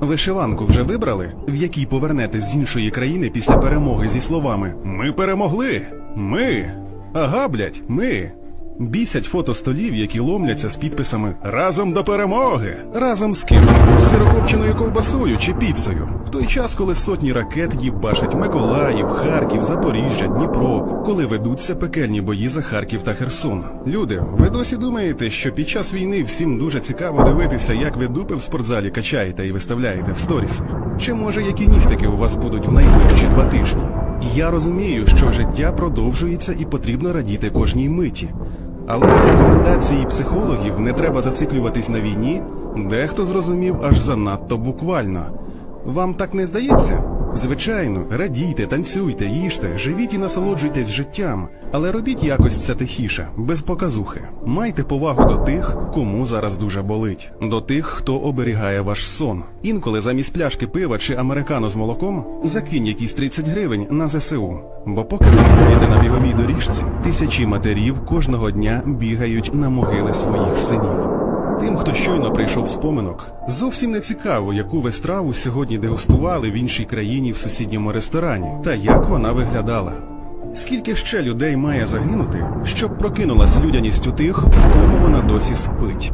Вишиванку вже вибрали, в якій повернетесь з іншої країни після перемоги зі словами Ми перемогли! Ми! Ага, блять, ми! Бісять фото столів, які ломляться з підписами Разом до перемоги! Разом з ким? З сирокопченою ковбасою чи піцею. В той час, коли сотні ракет їбашать Миколаїв, Харків, Запоріжжя, Дніпро, коли ведуться пекельні бої за Харків та Херсон. Люди, ви досі думаєте, що під час війни всім дуже цікаво дивитися, як ви дупи в спортзалі качаєте і виставляєте в сторіси? Чи може які нігтики у вас будуть в найближчі два тижні? Я розумію, що життя продовжується і потрібно радіти кожній миті. Але рекомендації психологів не треба зациклюватись на війні, дехто зрозумів аж занадто буквально. Вам так не здається? Звичайно, радійте, танцюйте, їжте, живіть і насолоджуйтесь життям, але робіть якось це тихіше, без показухи. Майте повагу до тих, кому зараз дуже болить, до тих, хто оберігає ваш сон. Інколи замість пляшки пива чи американо з молоком закинь якісь 30 гривень на ЗСУ. Бо поки ви бігаєте на біговій доріжці, тисячі матерів кожного дня бігають на могили своїх синів. Тим, хто щойно прийшов з поминок, зовсім не цікаво, яку ви страву сьогодні дегустували в іншій країні в сусідньому ресторані, та як вона виглядала. Скільки ще людей має загинути, щоб прокинулась людяність у тих, в кого вона досі спить?